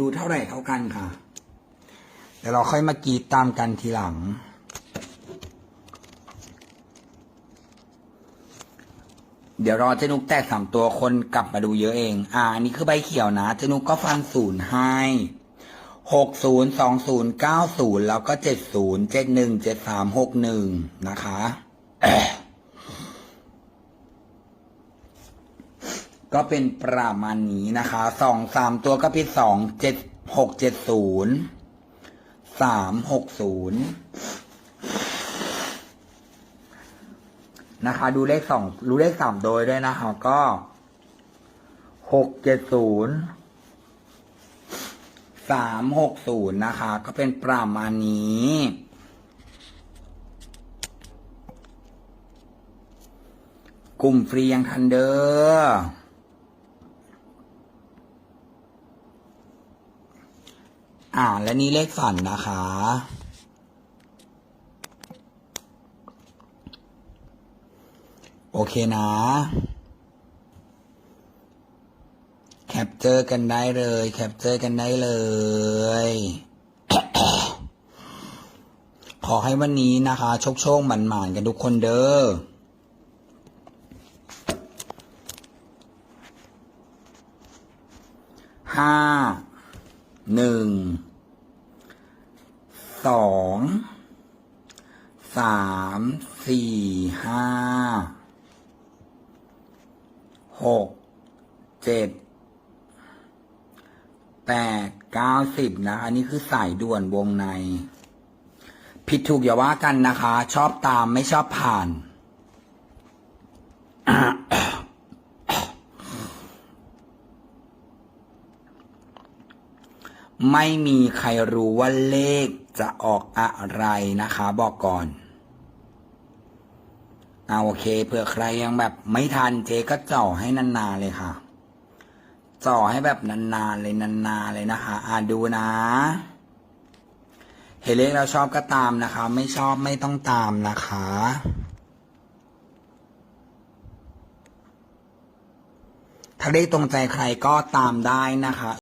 ดูเท่าไหร่เท่ากันค่ะเดี๋ยวเราค่อยมากรีดตามกันทีหลัง เดี๋ยวรอเจนุกแตกสามตัวคนกลับมาดูเยอะเอง อ่า อันนี้คือใบเขียวนะ เจนุกก็ฟันศูนย์ให้หกศูนย์สองศูนย์เก้าศูนย์แล้วก็เจ็ดศูนย์เจ็ดหนึ่งเจ็ดสามหกหนึ่งนะคะ ก็เป็นประมาณนี้นะคะสองสามตัวก็เป็นสองเจ็ดหกเจ็ดศูนย์สามหกศูนย์นะคะ ดูเลขสองรู้เลขสามโดยด้วยนะคะก็หกเจ็ดศูนย์สามหกศูนย์นะคะ ก็เป็นประมาณนี้กลุ่มฟรียังทันเดอร์ อ่า และนี่เลขฝันนะคะ โอเคนะ แคปเจอร์กันได้เลย แคปเจอร์กันได้เลย ขอให้วันนี้นะคะ โชคโชคหมันหมานๆกันทุกคนเด้อห้า หนึ่งสองสามสี่ห้าหกเจ็ดแปดเก้าสิบนะ อันนี้คือสายด่วนวงใน ผิดถูกอย่าว่ากันนะคะ ชอบตามไม่ชอบผ่าน ไม่มีใครรู้ว่าเลขจะออกอะไรนะคะ บอกก่อนเอาโอเคเผื่อใครยังแบบไม่ทันเจ๊ก็จ่อให้นานๆเลยค่ะจ่อให้แบบนานๆเลยนานๆเลยนะคะอ่าดูนะ เห็นเลขเราชอบก็ตามนะคะ ไม่ชอบไม่ต้องตามนะคะถ้าเลขตรงใจใครก็ตามได้นะคะ